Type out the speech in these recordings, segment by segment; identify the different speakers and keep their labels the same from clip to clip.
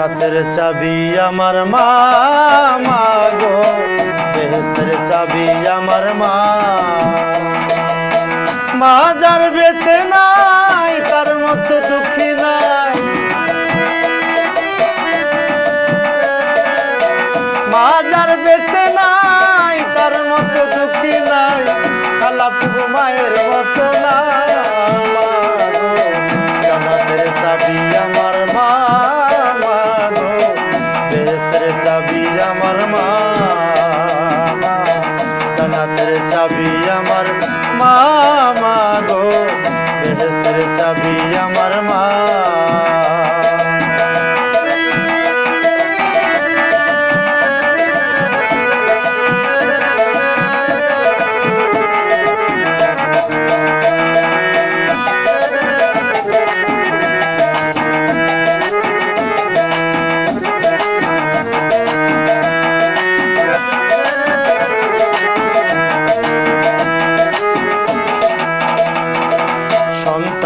Speaker 1: জান্নাতের চাবি আমার মা গো। বেহেস্তের চাবি আমার মা। মা যার বেঁচে নাই, তার মতো দুঃখী নাই। মা যার বেঁচে নাই, তার মতো দুঃখী নাই। খালাপু মায়ের মতো না জান্নাতের চাবি আমার মা মা গো। বেহেস্তের চাবি আমার মা।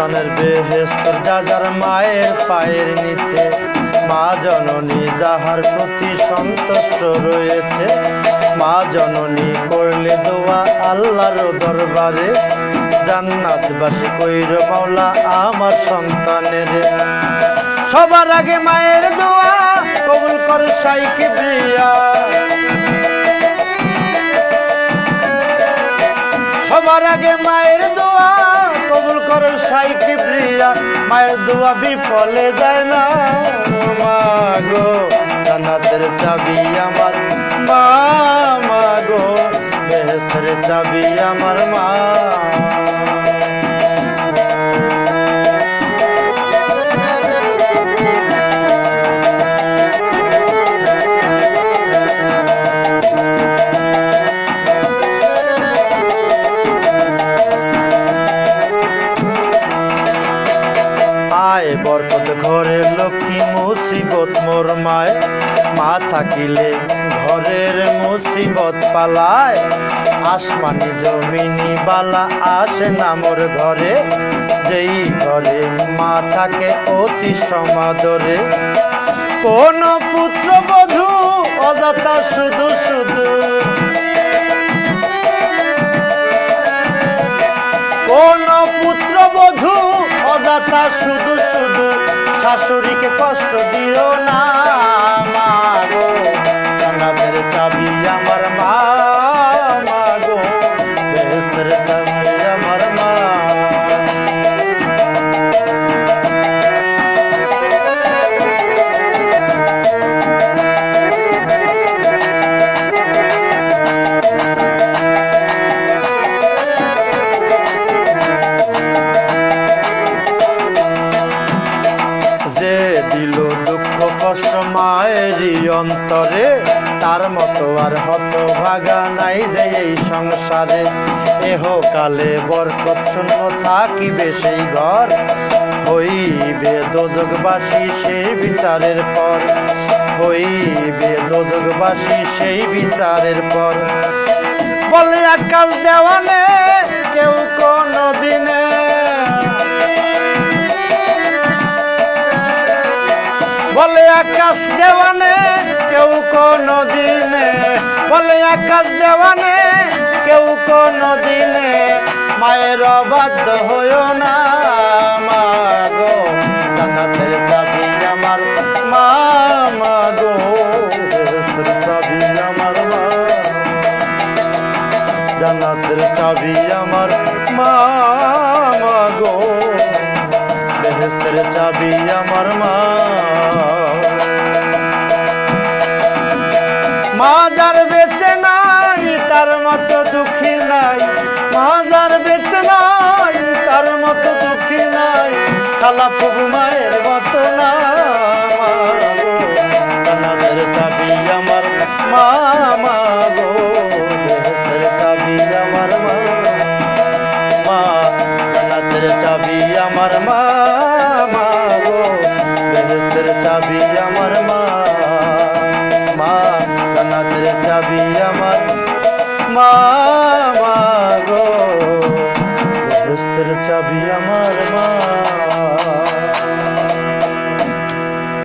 Speaker 1: সন্তানের বেহেস্তর যা যার মায়ের পায়ের নিচে। মা জননী যাহার প্রতি সন্তুষ্ট রয়েছে, মা জননী করলে দোয়া আল্লাহর দরবারে। জান্নাতবাসী কইর মাওলা আমার সন্তানের। সবার আগে মায়ের দোয়া কবুল করে সাইকে বিয়া সবার আগে মায়ের করো সাইকে প্রিয়া, মায়ের দোয়া বিফলে যায় না। মা গো, জান্নাতের চাবি আমার, মা মা গো বেহেস্তের চাবি আমার, মা। আয় বরকত ঘরের লক্ষ্মী মুসিবত মোর মায়। মা থাকিলে ঘরের মুসিবত পালায়। আসমানি জমিনি বালা আসে না মোর ঘরে। যেই ঘরে মা থাকে অতি সমাদরে। কোন পুত্র বধূ অযথা শুধু শুধু। কোন পুত্র বধূ অযথা শুধু শুধু শাশুড়িকে কষ্ট দিও না মা গো। চাবি আমার মা অন্তরে, তার মতো আর হত ভাগা নাই যে এই সংসারে। এহ কালে বরকত শূন্য থাকিবে সেই ঘর, হইবে দোজকবাসী সেই বিচারের পর। হইবে দোজকবাসী সেই বিচারের পর। বলে আকাশ দেওয়ানে আকাশ দেওয়ানে কেউ কোনো দিনে বলে আকাশ দেওয়ানে কেউ কোনো দিনে মায়ের অবাধ্য হইও না চাবি আমার মা মা গো বেহেশতের চাবি চাবি আমার মা। খালা ফুবু মায়ের মতো না জান্নাতের চাবি আমার মা মা গো। বেহেস্তের চাবি আমার মা জান্নাতের চাবি আমার মা মা গো। বেহেস্তের চাবি আমার মা মা। জান্নাতের চাবি আমার মা মা গো। বেহেস্তের চাবি আমার মা।